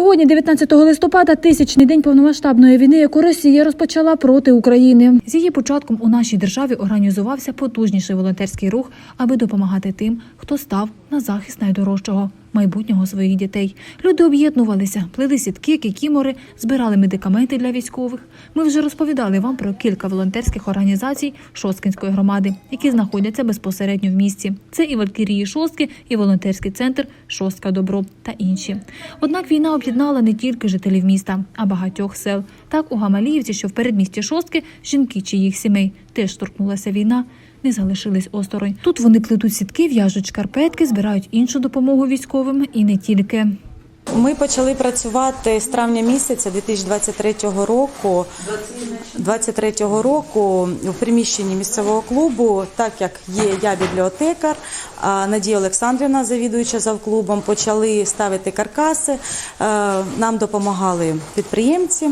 Сьогодні, 19 листопада, тисячний день повномасштабної війни, яку Росія розпочала проти України. З її початком у нашій державі організувався потужніший волонтерський рух, аби допомагати тим, хто став на захист найдорожчого майбутнього своїх дітей. Люди об'єднувалися, плели сітки, кікімори, збирали медикаменти для військових. Ми вже розповідали вам про кілька волонтерських організацій Шосткинської громади, які знаходяться безпосередньо в місті. Це і Валькірії Шостки, і волонтерський центр Шостка Добро та інші. Однак війна об'єднала не тільки жителів міста, а багатьох сел. Так у Гамаліївці, що в передмісті Шостки, жінки чи їх сімей теж торкнулася війна. Не залишились осторонь. Тут вони плетуть сітки, в'яжуть шкарпетки, збирають іншу допомогу військовим і не тільки. Ми почали працювати з травня місяця 2023 року. 23 року у приміщенні місцевого клубу, так як є я бібліотекар, Надія Олександрівна, завідуюча завклубом, почали ставити каркаси. Е, Нам допомагали підприємці.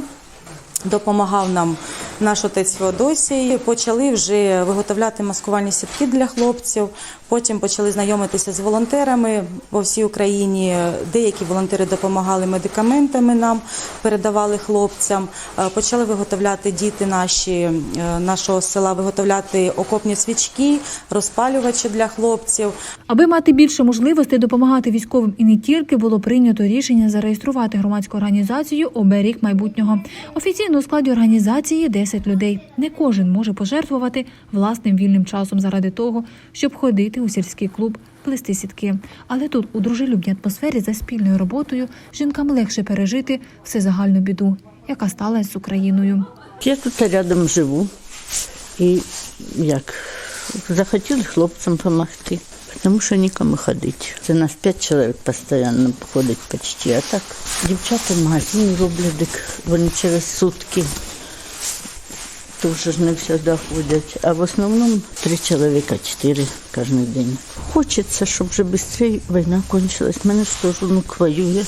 Допомагав нам наш отець Феодосій. Почали вже виготовляти маскувальні сітки для хлопців. Потім почали знайомитися з волонтерами по всій Україні. Деякі волонтери допомагали медикаментами нам, передавали хлопцям. Е, Почали виготовляти діти наші е, нашого села, виготовляти окопні свічки, розпалювачі для хлопців. Аби мати більше можливостей допомагати військовим і не тільки було прийнято рішення зареєструвати громадську організацію «Оберіг майбутнього. Офіційно у складі організації 10 людей. Не кожен може пожертвувати власним вільним часом заради того, щоб ходити у сільський клуб, плести сітки. Але тут, у дружелюбній атмосфері, за спільною роботою, жінкам легше пережити всезагальну біду, яка сталася з Україною. Я тут рядом живу. І як захотіли хлопцям допомогти, тому що нікому ходити. Це нас п'ять чоловік постійно ходить почти. А так дівчата в магазині роблять, вони через сутки. Дуже ж не завжди ходять. А в основному три чоловіка, чотири кожен день. Хочеться, щоб вже швидше війна кончилась. Мене ж теж внук воює.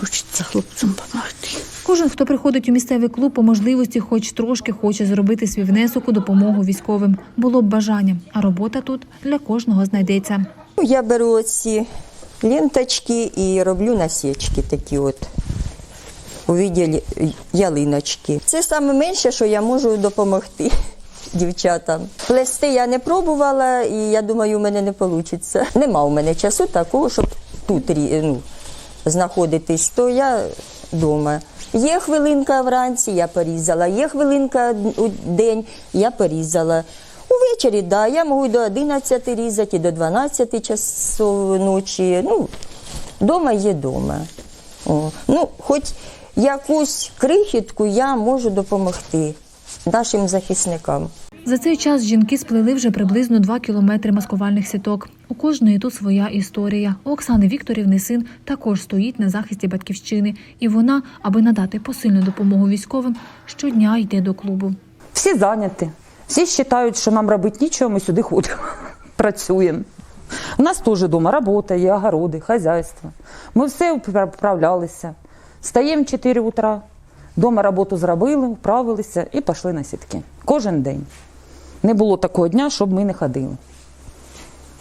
Хочеться хлопцям допомогти. Кожен, хто приходить у місцевий клуб, по можливості, хоч трошки хоче зробити свій внесок у допомогу військовим. Було б бажання, а робота тут для кожного знайдеться. Ну, Я беру оці ленточки і роблю насічки такі от у виді лі- ялиночки. Це саме менше, що я можу допомогти дівчатам. Плести я не пробувала, і я думаю, у мене не вийде. Нема у мене часу такого, щоб тут ну, знаходитись, то я вдома. Є хвилинка вранці, я порізала, є хвилинка у день, я порізала. Увечері, да, я можу до 11 різати, до 12 часов ночі. Ну, дома є дома. О, ну, хоч якусь крихітку я можу допомогти нашим захисникам. За цей час жінки сплели вже приблизно 2 кілометри маскувальних сіток. У кожної тут своя історія. У Оксани Вікторівни син також стоїть на захисті батьківщини, і вона, аби надати посильну допомогу військовим, щодня йде до клубу. Всі зайняті. Всі вважають, що нам робити нічого, ми сюди ходимо, працюємо. У нас теж вдома робота, є огороди, хазяйство. Ми все вправлялися. Стаємо в 4 утра, вдома роботу зробили, вправилися і пішли на сітки. Кожен день. Не було такого дня, щоб ми не ходили.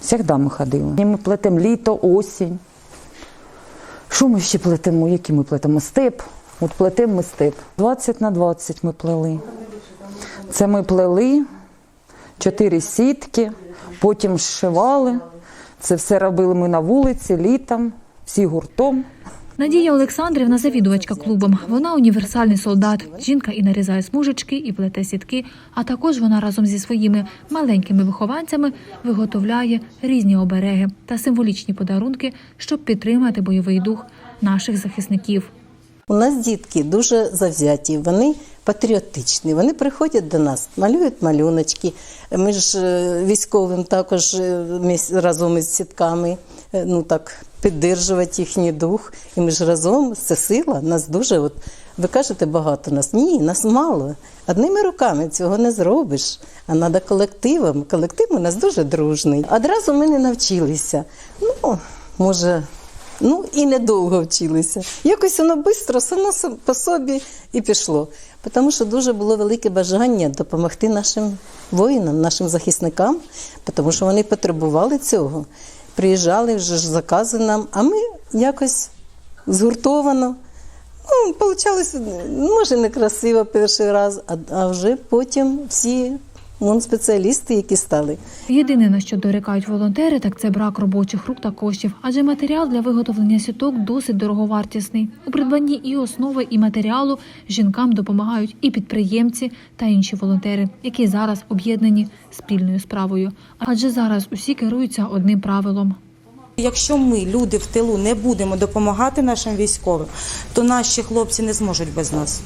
Завжди ми ходили. І ми плетемо літо, осінь. Що ми ще плетемо? Які ми плетемо? Степ. От плетемо ми степ. 20 на 20 ми плели. Це ми плели чотири сітки, потім зшивали. Це все робили ми на вулиці, літом, всі гуртом. Надія Олександрівна завідувачка клубом. Вона універсальний солдат. Жінка і нарізає смужечки, і плете сітки. А також вона разом зі своїми маленькими вихованцями виготовляє різні обереги та символічні подарунки, щоб підтримати бойовий дух наших захисників. У нас дітки дуже завзяті, вони патріотичні. Вони приходять до нас, малюють малюночки. Ми ж е, військовим також е, разом із сітками е, ну так підтримувати їхній дух. І ми ж разом це сила. Нас дуже от ви кажете багато нас. Ні, нас мало. Одними руками цього не зробиш. А треба колективом. Колектив у нас дуже дружний. Одразу ми не навчилися. Ну, може, Ну і недовго вчилися. Якось воно швидко, само по собі і пішло. Тому що дуже було велике бажання допомогти нашим воїнам, нашим захисникам, тому що вони потребували цього. приїжджали, вже ж закази нам, а ми якось згуртовано. Ну, получалось, може, не красиво перший раз, а вже потім всі вон, спеціалісти, які стали. Єдине на що дорікають волонтери, так це брак робочих рук та коштів, адже матеріал для виготовлення сіток досить дороговартісний. У придбанні і основи, і матеріалу жінкам допомагають і підприємці та інші волонтери, які зараз об'єднані спільною справою. Адже зараз усі керуються одним правилом. Якщо ми, люди в тилу, не будемо допомагати нашим військовим, то наші хлопці не зможуть без нас.